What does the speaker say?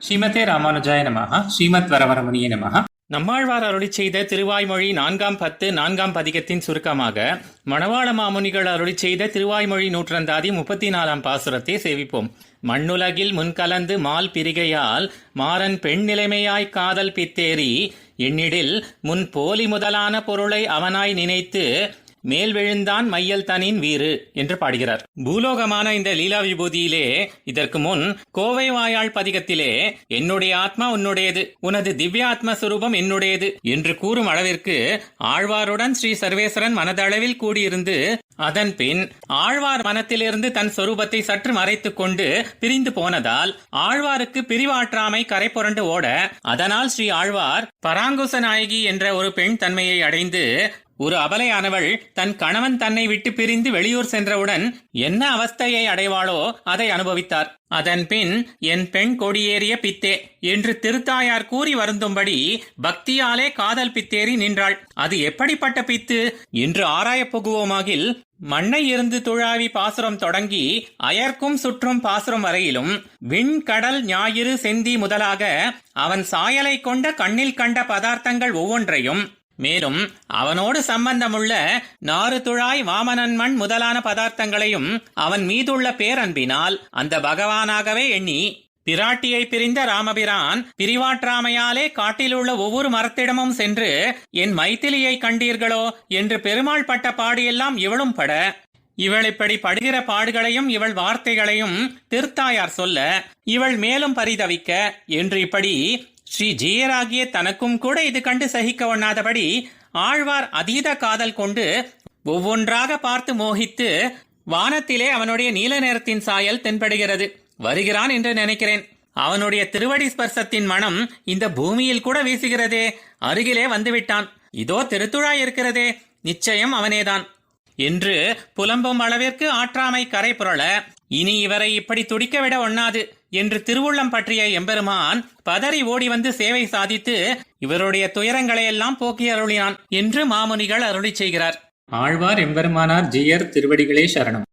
ஸ்ரீமதே ராமானுஜாய நமஹ. ஸ்ரீமத் வரவரமுனிய நமஹ. நம்மாழ்வார் அருளி செய்த திருவாய்மொழி நான்காம் பத்து நான்காம் பதிகத்தின் சுருக்கமாக மணவாள மாமுனிகள் அருளி செய்த திருவாய்மொழி நூற்றந்தாதி முப்பத்தி நாலாம் பாசுரத்தை சேவிப்போம். மண்ணுலகில் முன்கலந்து மால் பிரிகையால் மாறன் பெண் நிலைமையாய் காதல் பித்தேறி எண்ணிடில் முன் போலி முதலான பொருளை அவனாய் நினைத்து மேல் விழுந்தான் மையல் தனின் வீறு என்று பாடுகிறார். பூலோகமான இந்த லீலா விபூதியிலே இதற்கு முன் கோவை வாயாள் பதிகத்திலே என்னுடைய ஆத்மா உன்னுடையது உனது திவ்யாத்ம சுரூபம் என்னுடையது என்று கூறும் அளவிற்கு ஆழ்வாருடன் ஸ்ரீ சர்வேஸ்வரன் மனதளவில் கூடியிருந்து அதன்பின் ஆழ்வார் மனத்திலிருந்து தன் சொரூபத்தை சற்று மறைத்து கொண்டு பிரிந்து போனதால் ஆழ்வாருக்கு பிரிவாற்றாமை கரை புரண்டு ஓட அதனால் ஸ்ரீ ஆழ்வார் பராங்குச நாயகி என்ற ஒரு பெண் தன்மையை அடைந்து ஒரு அபலையானவள் தன் கணவன் தன்னை விட்டு பிரிந்து வெளியூர் சென்றவுடன் என்ன அவஸ்தையை அடைவாளோ அதை அனுபவித்தார். அதன்பின் என் பெண் கொடியேறிய பித்தே என்று திருத்தாயார் கூறி வருந்தும்படி பக்தியாலே காதல் பித்தேறி நின்றாள். அது எப்படிப்பட்ட பித்து? என்று ஆராயப் புகுவோமாகில் மண்ணை இருந்து துழாவி பாசுரம் தொடங்கி அயர்க்கும் சுற்றும் பாசுரம் வரையிலும் விண்கடல் ஞாயிறு செந்தி முதலாக அவன் சாயலை கொண்ட கண்ணில் கண்ட பதார்த்தங்கள் ஒவ்வொன்றையும் மேலும் அவனோடு சம்பந்தமுள்ள நாறு துழாய் வாமனன்மண் முதலான பதார்த்தங்களையும் அவன் மீதுள்ள பேரன்பினால் அந்த பகவானாகவே எண்ணி பிராட்டியை பிரிந்த ராமபிரான் பிரிவாற்றாமையாலே காட்டிலுள்ள ஒவ்வொரு மரத்திடமும் சென்று என் மைத்திலியை கண்டீர்களோ? என்று பெருமாள் பட்ட பாடியெல்லாம் இவளும் பட. இவள் இப்படி படுகிற பாடுகளையும் இவள் வார்த்தைகளையும் திருத்தாயார் சொல்ல இவள் மேலும் பரிதவிக்க என்று இப்படி ஸ்ரீ ஜீயராகிய தனக்கும் கூட இது கண்டு சகிக்க ஒண்ணாதபடி ஆழ்வார் அதீத காதல் கொண்டு ஒவ்வொன்றாக பார்த்து மோகித்து வானத்திலே அவனுடைய நீல நிறத்தின் சாயல் தென்படுகிறது. வருகிறான் என்று நினைக்கிறேன். அவனுடைய திருவடி ஸ்பர்சத்தின் மனம் இந்த பூமியில் கூட வீசுகிறதே. அருகிலே வந்துவிட்டான். இதோ திருத்துழாய் இருக்கிறதே. நிச்சயம் அவனேதான். என்று புலம்பும் அளவிற்கு ஆற்றாமை கரை புரள இனி இவரை இப்படி துடிக்கவிட ஒண்ணாது என்று திருவுள்ளம் பற்றிய எம்பெருமான் பதறி ஓடி வந்து சேவை சாதித்து இவருடைய துயரங்களையெல்லாம் போக்கி அருளினான் என்று மாமுனிகள் அருளி செய்கிறார். ஆழ்வார் எம்பெருமானார் ஜீயர் திருவடிகளே சரணம்.